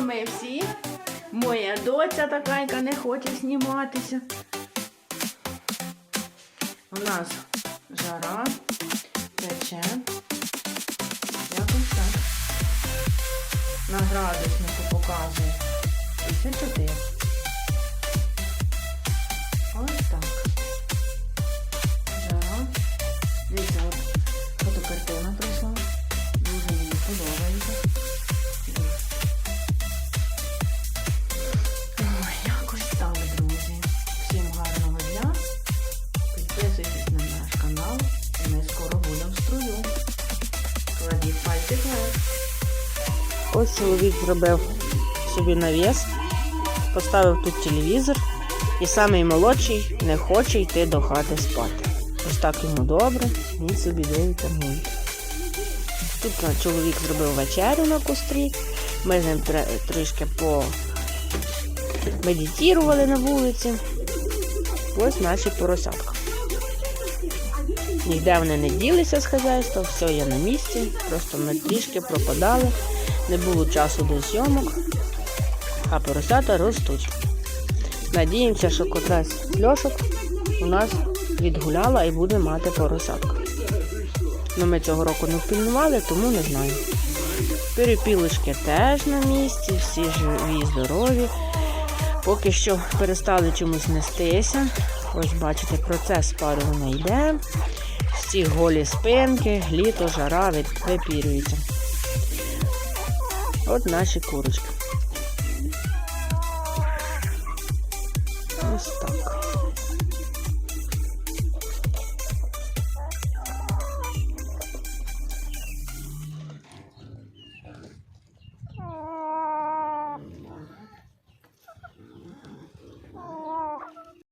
ми всі. Моя доця така, яка не хоче зніматися. У нас жара, пече. Якось так. На градуснику показує 54. Канал. І ми скоро будемо в струю. Кладіть пальці вверх. Ось чоловік зробив собі навіс, поставив тут телевізор, і самий молодший не хоче йти до хати спати. Ось так йому добре, він собі дивиться мульт. Тут чоловік зробив вечерю на кострі. Ми з ним трішки помедитірували на вулиці. Ось наші поросятка. Ніде вони не ділися з хазяйства, все є на місці. Просто ми трішки пропадали, не було часу до зйомок, а поросята ростуть. Надіємося, що котрась з льошок у нас відгуляла і буде мати поросятка. Ну, ми цього року не впільнували, тому не знаю. Перепілочки теж на місці, всі живі, здорові. Поки що перестали чомусь нестися. Ось бачите, процес спарювання йде. Всі голі спинки, літо, жара випірюється. От наші курочки. Ось так.